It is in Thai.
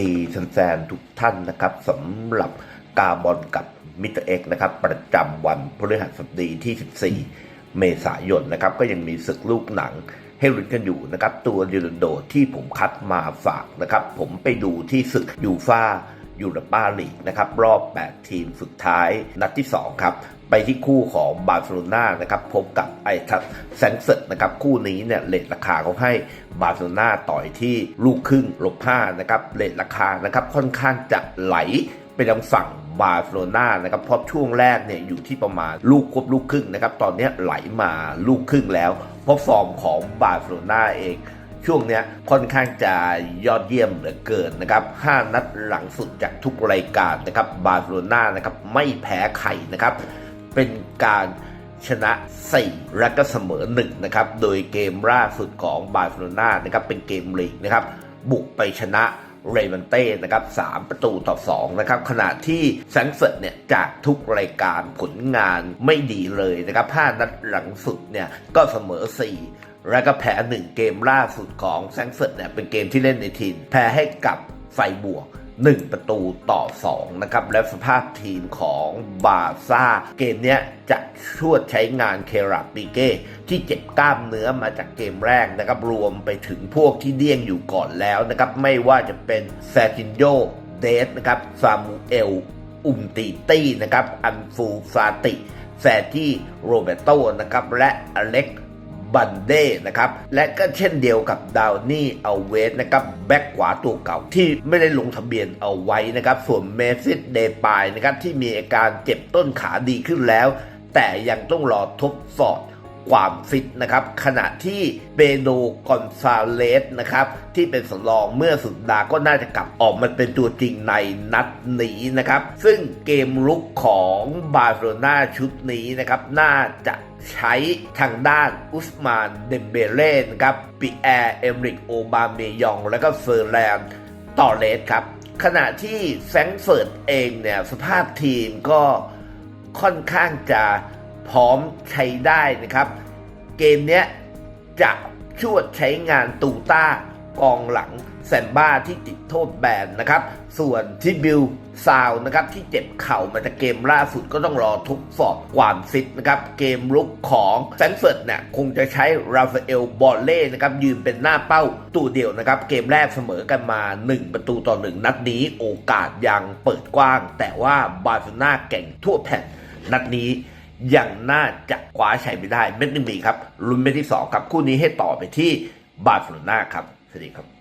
ดีแฟนๆทุกท่านนะครับสำหรับกาบอลกับมิสเตอร์เอ็กนะครับ ประจำวันพฤหัสบดีที่ 14 เมษายนนะครับ ก็ยังมีศึกลูกหนังให้ลุ้นกันอยู่นะครับ ตัวดิโรนโดที่ผมคัดมาฝากนะครับ ผมไปดูที่ศึกยูฟา ยูโรปาลีกนะครับรอบ 8 ทีมสุดท้ายนัดที่ 2 ครับไปที่คู่ของบาร์เซโลนานะครับพบกับไอทัสแซงเซตนะครับคู่นี้เนี่ยเลทราคาเขาให้บาร์เซโลนาต่อยที่ลูกครึ่งลบห้านะครับเลทราคานะครับค่อนข้างจะไหลไปทางฝั่งบาร์เซโลนานะครับเพราะช่วงแรกเนี่ยอยู่ที่ประมาณลูกควบลูกครึ่งนะครับตอนนี้ไหลมาลูกครึ่งแล้วเพราะฟอร์มของบาร์เซโลนาเอง ช่วงเนี้ยค่อนข้างจะยอดเยี่ยมเหลือเกินนะครับ5นัดหลังสุดจากทุกรายการนะครับบาร์เซโลนานะครับไม่แพ้ใครนะครับเป็นการชนะ 4 และก็เสมอ 1 นะครับ โดยเกมล่าสุดของบาร์เซโลนานะครับเป็นเกมลีกนะครับบุกไปชนะเรมันเต้นะครับ3ประตูต่อ 2 นะครับ ขณะที่แซงเฟิร์ตเนี่ยจากทุกรายการผลงานไม่ดีเลยนะครับ5นัดหลังสุดเนี่ยก็เสมอ 4 แล้วก็แพ้1เกมล่าสุดของแซงเฟิร์ตเนี่ยเป็นเกมที่เล่นในทีมแพ้ให้กับไฟบวก 1 ประตูต่อ 2 นะครับ และสภาพทีมของบาซ่า เกมนี้จะช่วดใช้งานเคราปิเก้ที่เจ็บกล้ามเนื้อมาจากเกมแรกนะครับ รวมไปถึงพวกที่เดี้ยงอยู่ก่อนแล้วนะครับ ไม่ว่าจะเป็นแซจินโยเดสนะครับซามูเอลอุมตีตี้นะครับอันฟูฟาติแซที่โรเบโตนะครับและอเล็ก บันเด้นะครับ และก็เช่นเดียวกับดาวนี่เอาเวสนะครับแบ็กขวาตัวเก่าที่ไม่ได้ลงทะเบียนเอาไว้นะครับ ส่วนเมซิสเดปายนะครับที่มีอาการเจ็บต้นขาดีขึ้นแล้ว แต่ยังต้องรอทดสอบ ความฟิตนะครับขณะที่เบโดกอนซาเลสนะครับที่เป็นสำรองเมื่อสุดดาก็น่าจะกลับออกมาเป็นตัวจริงในนัดนี้นะครับ ซึ่งเกมลุกของบาร์เซโลนาชุดนี้นะครับน่าจะใช้ทางด้านอุสมานเดมเบเล่นะครับปีแอร์เอมริกโอบาเมยอง และก็เฟอร์แลนด์ตอเลสครับ ขณะที่แฟรงเฟิร์ตเองเนี่ยสภาพทีมก็ค่อนข้างจะ พร้อมใช้ได้นะครับ เกมเนี้ยจะช่วดใช้งานตูต้ากองหลังแซมบ้าที่ติดโทษแบนนะครับ ส่วนที่บิลซาวนะครับที่เจ็บเข่ามาจากเกมล่าสุดก็ต้องรอทุกสอบความฟิตนะครับ เกมลุกของแฟรงก์เฟิร์ตเนี่ยคงจะใช้ราฟาเอลบอลเล่นะครับยืนเป็นหน้าเป้าตัวเดียวนะครับ เกมแรกเสมอกันมา 1 ประตูต่อ 1 นัดนี้โอกาสยังเปิดกว้าง แต่ว่าบาร์เซโลนาเก่งทั่วแผ่นนัดนี้ ยังน่าจะคว้าชัยไปได้เม็ดหนึ่งมีครับลุ้นเม็ดที่2ครับคู่นี้ให้ต่อไปที่บาร์เซโลนาครับสวัสดีครับ